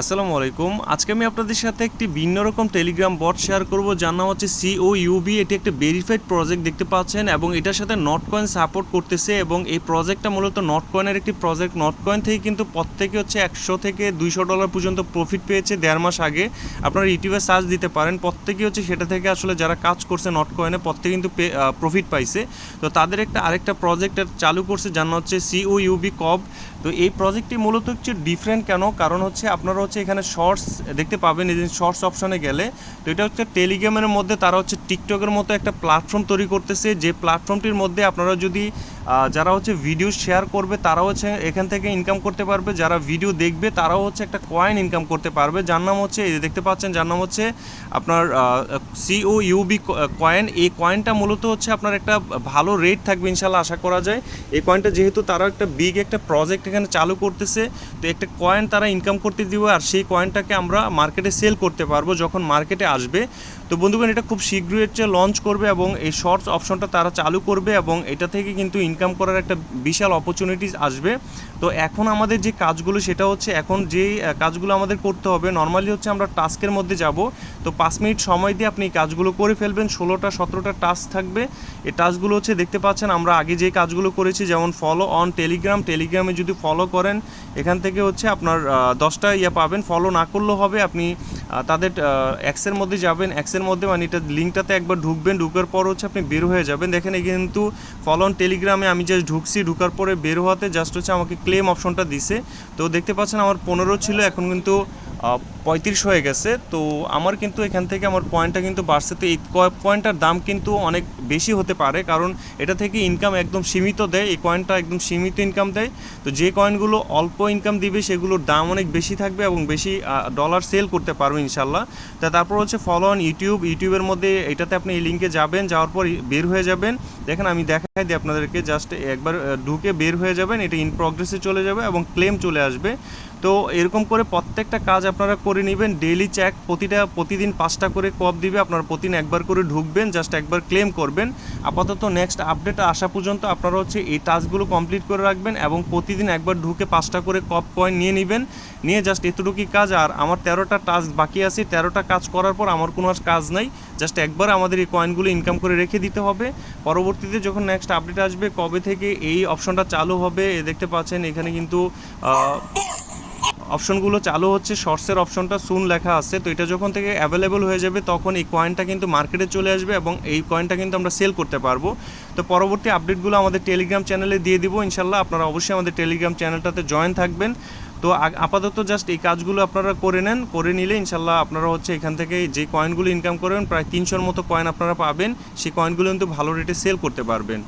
আসসালামু আলাইকুম। আজকে আমি আপনাদের সাথে একটি ভিন্ন রকম টেলিগ্রাম বট শেয়ার করব। যার নাম হচ্ছে সিও ইউবি এটি একটি ভেরিফাইড প্রজেক্ট দেখতে পাচ্ছেন এবং এটার সাথে নট কয়েন সাপোর্ট করতেছে এবং এই প্রজেক্টটা মূলত নট কয়েনের একটি প্রজেক্ট নট কয়েন থেকে কিন্তু প্রত্যেকে হচ্ছে একশো থেকে দুইশো ডলার পর্যন্ত প্রফিট পেয়েছে দেড় মাস আগে। আপনারা ইউটিউবে সার্চ দিতে পারেন। প্রত্যেকে হচ্ছে সেটা থেকে আসলে যারা কাজ করছে নট কয়েনে প্রত্যেকে কিন্তু প্রফিট পাইছে। তো তাদের একটা আরেকটা প্রজেক্ট চালু করছে, যার নাম হচ্ছে সিও ইউবি কব তো এই প্রজেক্টটি মূলত হচ্ছে ডিফারেন্ট কেন? কারণ হচ্ছে আপনারা হচ্ছে এখানে শর্টস দেখতে পাবেন, এই শর্টস অপশনে গেলে। তো এটা হচ্ছে টেলিগ্রামের মধ্যে, তারা হচ্ছে টিকটকের মতো একটা প্ল্যাটফর্ম তৈরি করতেছে। যে প্ল্যাটফর্মটির মধ্যে আপনারা যদি যারা হচ্ছে ভিডিও শেয়ার করবে, তারাও হচ্ছে এখান থেকে ইনকাম করতে পারবে। যারা ভিডিও দেখবে, তারাও হচ্ছে একটা কয়েন ইনকাম করতে পারবে। যার নাম হচ্ছে, এই দেখতে পাচ্ছেন, যার নাম হচ্ছে আপনার সিও ইউবি কয়েন এই কয়েনটা মূলত হচ্ছে আপনার একটা ভালো রেট থাকবে ইনশাল্লাহ, আশা করা যায়। এই কয়েনটা যেহেতু তারা একটা বিগ একটা প্রজেক্ট এখানে চালু করতেছে, তো একটা কয়েন তারা ইনকাম করতে দিবে, আর সেই কয়েনটাকে আমরা মার্কেটে সেল করতে পারব। যখন মার্কেটে আসবে তো বন্ধুগণ, এটা খুব শীঘ্রই হচ্ছে লঞ্চ করবে এবং এই শর্টস অপশনটা তারা চালু করবে এবং এটা থেকে কিন্তু ইনকাম করার একটা বিশাল অপরচুনিটিস আসবে। তো এখন আমাদের যে কাজগুলো, সেটা হচ্ছে এখন যে কাজগুলো আমাদের করতে হবে নর্মালি হচ্ছে আমরা টাস্কের মধ্যে যাব। তো পাঁচ মিনিট সময় দিয়ে আপনি কাজগুলো করে ফেলবেন, ষোলোটা, সতেরোটা টাস্ক থাকবে। এই টাস্কগুলো হচ্ছে দেখতে পাচ্ছেন, আমরা আগে যে কাজগুলো করেছি, যেমন ফলো অন টেলিগ্রাম টেলিগ্রামে যদি ফলো করেন, এখান থেকে হচ্ছে আপনার দশটা ইয়ে পাবেন। ফলো না করলেও হবে, আপনি তাদের অ্যাক্সের মধ্যে যাবেন অ্যাক্সের মধ্যে মানে এটা লিঙ্কটাতে একবার ঢুকবেন, ঢুকার পর হচ্ছে আপনি বের হয়ে যাবেন। দেখেন কিন্তু ফলন টেলিগ্রামে আমি জাস্ট ঢুকছি, ঢুকার পরে বের হওয়াতে জাস্ট হচ্ছে আমাকে ক্লেম অপশনটা দিছে। তো দেখতে পাচ্ছেন, আমার পনেরো ছিল, এখন কিন্তু পঁয়ত্রিশ হয়ে গেছে। তো আমার কিন্তু এখান থেকে আমার পয়েন্টটা কিন্তু বাড়ছে। তো এই পয়েন্টটার দাম কিন্তু অনেক বেশি হতে পারে, কারণ এটা থেকে ইনকাম একদম সীমিত দেয়। এই কয়েনটা একদম সীমিত ইনকাম দেয়। তো যে কয়েনগুলো অল্প ইনকাম দিবে, সেগুলোর দাম অনেক বেশি থাকবে এবং বেশি ডলার সেল করতে পারবে ইনশাল্লাহ তা তারপর হচ্ছে ফলো অন ইউটিউব ইউটিউবের মধ্যে এটাতে আপনি এই লিঙ্কে যাবেন, যাওয়ার পর বের হয়ে যাবেন। দেখেন আমি দেখাই দিই আপনাদেরকে জাস্ট একবার ঢুকে বের হয়ে যাবেন, এটা ইন প্রগ্রেসে চলে যাবে এবং ক্লেম চলে আসবে। তো এরকম করে প্রত্যেকটা কাজ আপনারা করে নেবেন ডেইলি চেক প্রতিটা, প্রতিদিন পাঁচটা করে কপ দিবে, আপনারা প্রতিদিন একবার করে ঢুকবেন জাস্ট একবার ক্লেম করবেন। আপাতত নেক্সট আপডেট আসা পর্যন্ত আপনারা হচ্ছে এই টাস্কগুলো কমপ্লিট করে রাখবেন এবং প্রতিদিন একবার ঢুকে পাঁচটা করে কপ কয়েন নিয়ে নেবেন। নিয়ে জাস্ট এতটুকুই কাজ, আর আমার তেরোটা টাস্ক বাকি আছে, তেরোটা কাজ করার পর আমার কোনো আর কাজ নাই। জাস্ট একবার আমাদের এই কয়েনগুলো ইনকাম করে রেখে দিতে হবে। পরবর্তীতে যখন নেক্সট আপডেট আসবে। কবে থেকে এই অপশনটা চালু হবে দেখতে পাচ্ছেন, এখানে কিন্তু অপশনগুলো চালু হচ্ছে শর্টসের অপশনটা সুন লেখা আছে। তো এটা যখন থেকে অ্যাভেলেবল হয়ে যাবে, তখন এই কয়েনটা কিন্তু মার্কেটে চলে আসবে এবং এই কয়েনটা কিন্তু আমরা সেল করতে পারব। তো পরবর্তী আপডেটগুলো আমাদের টেলিগ্রাম চ্যানেলে দিয়ে দিব। ইনশাল্লাহ আপনারা অবশ্যই আমাদের টেলিগ্রাম চ্যানেলটাতে জয়েন থাকবেন। তো আপাতত জাস্ট এই কাজগুলো আপনারা করে নেন, করে নিলে ইনশাল্লাহ আপনারা হচ্ছে এখান থেকে যে কয়েনগুলো ইনকাম করবেন, প্রায় তিনশোর মতো কয়েন আপনারা পাবেন, সেই কয়েনগুলো কিন্তু ভালো রেটে সেল করতে পারবেন।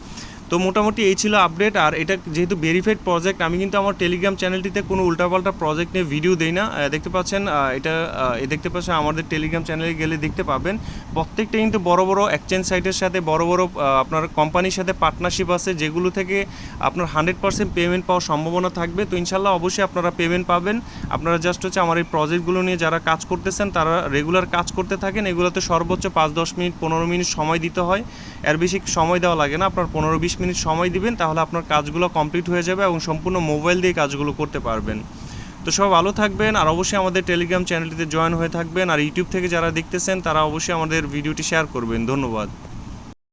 তো মোটামুটি এই ছিল আপডেট আর এটা যেহেতু ভেরিফাইড প্রজেক্ট আমি কিন্তু আমার টেলিগ্রাম চ্যানেলটিতে কোনো উল্টাপাল্টা প্রজেক্ট নিয়ে ভিডিও দিই না। দেখতে পাচ্ছেন এটা এ দেখতে পাচ্ছেন, আমাদের টেলিগ্রাম চ্যানেলে গেলে দেখতে পাবেন। প্রত্যেকটা কিন্তু বড় বড় এক্সচেঞ্জ সাইটের সাথে, বড় বড় আপনার কোম্পানির সাথে পার্টনারশিপ আছে, যেগুলো থেকে আপনার হান্ড্রেড পার্সেন্ট পেমেন্ট পাওয়ার সম্ভাবনা থাকবে। তো ইনশাল্লাহ অবশ্যই আপনারা পেমেন্ট পাবেন। আপনারা জাস্ট হচ্ছে আমার এই প্রজেক্টগুলো নিয়ে যারা কাজ করতেছেন, তারা রেগুলার কাজ করতে থাকেন। এগুলোতে সর্বোচ্চ পাঁচ, দশ মিনিট, পনেরো মিনিট সময় দিতে হয়। এর বেশি সময় দেওয়া লাগে না, আপনার পনেরো, বিশ মিনিট সময় দিবেন, তাহলে আপনার কাজগুলো কমপ্লিট হয়ে যাবে এবং সম্পূর্ণ মোবাইল দিয়ে কাজগুলো করতে পারবেন। তো সব ভালো থাকবেন, আর অবশ্যই আমাদের টেলিগ্রাম চ্যানেলটিতে জয়েন হয়ে থাকবেন, আর ইউটিউব থেকে যারা দেখতেছেন, তারা অবশ্যই আমাদের ভিডিওটি শেয়ার করবেন। ধন্যবাদ।